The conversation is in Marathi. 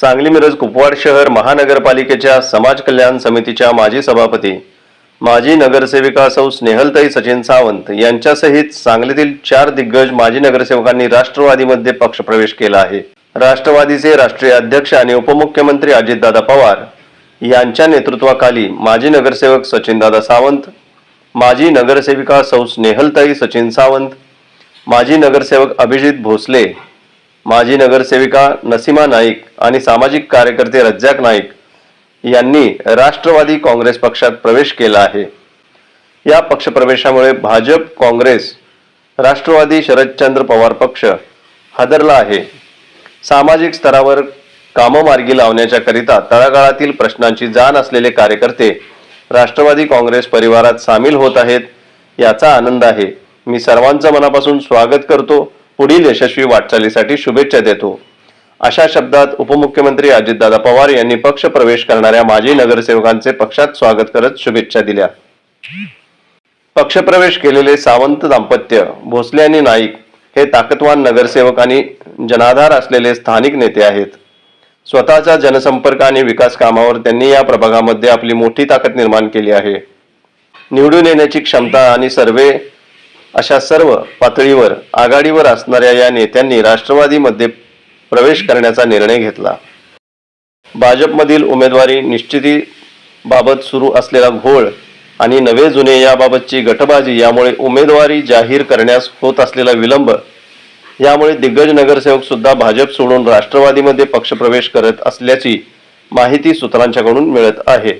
सांगली मिरज कुपवाड शहर महानगरपालिकेच्या समाज कल्याण समितीच्या माजी सभापती माजी नगरसेविका सौ स्नेहलताई सचिन सावंत यांच्यासहित सांगलीतील चार दिग्गज माजी नगरसेवकांनी राष्ट्रवादीमध्ये पक्षप्रवेश केला आहे. राष्ट्रवादीचे राष्ट्रीय अध्यक्ष आणि उपमुख्यमंत्री अजितदादा पवार यांच्या नेतृत्वाखाली माजी नगरसेवक सचिनदादा सावंत माजी नगरसेविका सौ स्नेहलताई सचिन सावंत माजी नगरसेवक अभिजित भोसले माजी नगरसेविका नसीमा नाईक आणि सामाजिक कार्यकर्ते रज्जाक नाईक यांनी राष्ट्रवादी काँग्रेस पक्षात प्रवेश केला आहे. या पक्षप्रवेशामुळे भाजप काँग्रेस राष्ट्रवादी शरदचंद्र पवार पक्ष हादरला आहे. सामाजिक स्तरावर कामं मार्गी लावण्याच्या करिता तळागाळातील प्रश्नांची जाण असलेले कार्यकर्ते राष्ट्रवादी काँग्रेस परिवारात सामील होत आहेत याचा आनंद आहे. मी सर्वांचं मनापासून स्वागत करतो. पुढील यशस्वी वाटचालीसाठी शुभेच्छा देतो. अशा शब्दात उपमुख्यमंत्री अजितदादा पवार यांनी पक्ष प्रवेश करणाऱ्या माजी नगरसेवकांचे पक्षात स्वागत करत शुभेच्छा दिल्या. पक्षप्रवेश केलेले सावंत दाम्पत्य भोसले आणि नाईक हे ताकदवान नगरसेवक आणि जनाधार असलेले स्थानिक नेते आहेत. स्वतःचा जनसंपर्क आणि विकास कामावर त्यांनी या प्रभागामध्ये आपली मोठी ताकद निर्माण केली आहे. निवडून येण्याची क्षमता आणि सर्वे अशा सर्व पातळीवर आघाडीवर असणाऱ्या या नेत्यांनी राष्ट्रवादीमध्ये प्रवेश करण्याचा निर्णय घेतला. भाजपमधील उमेदवारी निश्चितीबाबत सुरू असलेला घोळ आणि नवे जुने याबाबतची गटबाजी यामुळे उमेदवारी जाहीर करण्यास होत असलेला विलंब यामुळे दिग्गज नगरसेवक सुद्धा भाजप सोडून राष्ट्रवादीमध्ये पक्षप्रवेश करत असल्याची माहिती सूत्रांच्याकडून मिळत आहे.